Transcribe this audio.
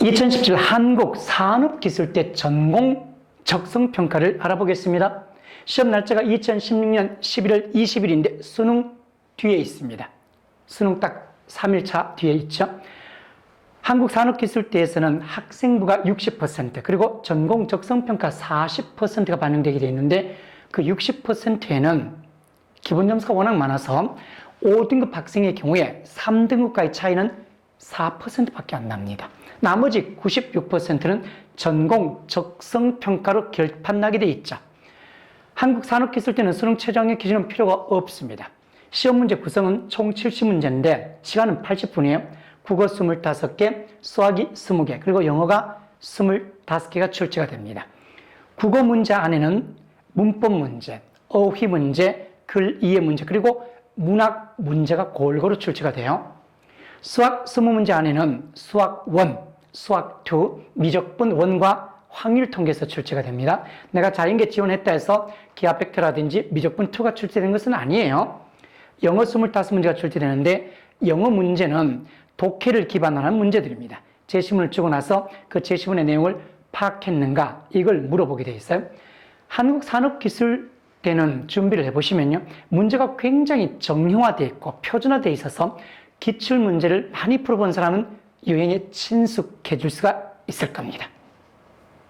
2017 한국 산업기술대 전공 적성평가를 알아보겠습니다. 시험 날짜가 2016년 11월 20일인데 수능 뒤에 있습니다. 수능 딱 3일차 뒤에 있죠. 한국산업기술대에서는 학생부가 60% 그리고 전공 적성평가 40%가 반영되게 되어 있는데 그 60%에는 기본 점수가 워낙 많아서 5등급 학생의 경우에 3등급과의 차이는 4%밖에 안 납니다. 나머지 96%는 전공 적성 평가로 결판나게 돼 있죠. 한국 산업기술대는 수능 최저학력 기준은 필요가 없습니다. 시험 문제 구성은 총 70문제인데 시간은 80분이에요. 국어 25개, 수학이 20개, 그리고 영어가 25개가 출제가 됩니다. 국어 문제 안에는 문법 문제, 어휘 문제, 글 이해 문제, 그리고 문학 문제가 골고루 출제가 돼요. 수학 20문제 안에는 수학 1, 수학 2, 미적분 1과 확률 통계에서 출제가 됩니다. 내가 자연계 지원했다 해서 기하 팩터라든지 미적분 2가 출제된 것은 아니에요. 영어 25문제가 출제되는데 영어 문제는 독해를 기반으로 한 문제들입니다. 제시문을 주고 나서 그 제시문의 내용을 파악했는가 이걸 물어보게 돼 있어요. 한국 산업기술대는 준비를 해보시면요. 문제가 굉장히 정형화되어 있고 표준화되어 있어서 기출 문제를 많이 풀어본 사람은 유행에 친숙해질 수가 있을 겁니다.